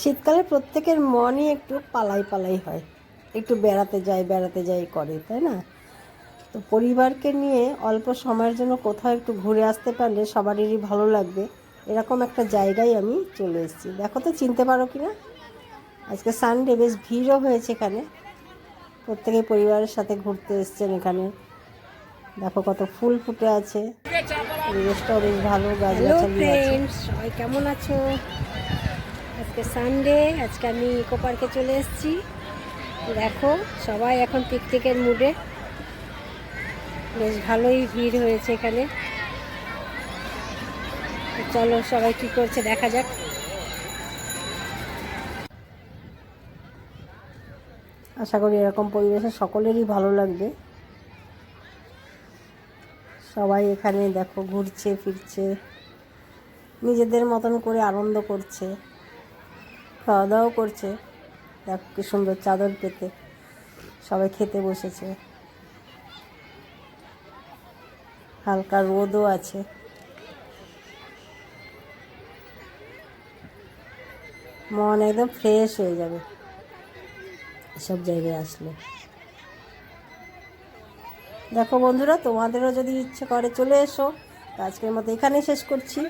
শীতকালে প্রত্যেকের মনই একটু পালাই পালাই হয়। একটু বেড়াতে যায় বেড়াতে যাই করে তাই না? তো পরিবারকে নিয়ে অল্প সময়ের জন্য কোথাও একটু ঘুরে আসতে পারলে সবারই ভালো লাগবে। এরকম একটা জায়গায় আমি চলে এসেছি। দেখো তো চিনতে পারো কি না? আজকে সানডে বেশ ভিড়ও হয়েছে এখানে। প্রত্যেকে পরিবারের সাথে ঘুরতে এসছেন এখানে। দেখো কত ফুল ফুটে আছে। পরিবেশটাও বেশ ভালো গাছ গাছালি আছে। কেমন আছো? আজকে সানডে আজকে আমি ইকো পার্কে চলে এসেছি। দেখো, সবাই এখন পিকনিকের মুডে বেশ ভালোই ভিড় হয়েছে এখানে। চলো, সবাই কি করছে দেখা যাক। আশা করি এরকম পরিবেশে সকলেরই ভালো লাগবে। সবাই এখানে দেখো, ঘুরছে, ফিরছে। নিজেদের মতন করে আনন্দ করছে। খাওয়া দাওয়াও করছে। দেখো কি সুন্দর চাদর পেতে। সবাই খেতে বসেছে। হালকা রোদও আছে। মন একদম ফ্রেশ হয়ে যাবে। এসব জায়গায় আসলে। দেখো বন্ধুরা, তোমাদেরও যদি ইচ্ছে করে চলে এসো। আজকের মতো এখানেই শেষ করছি।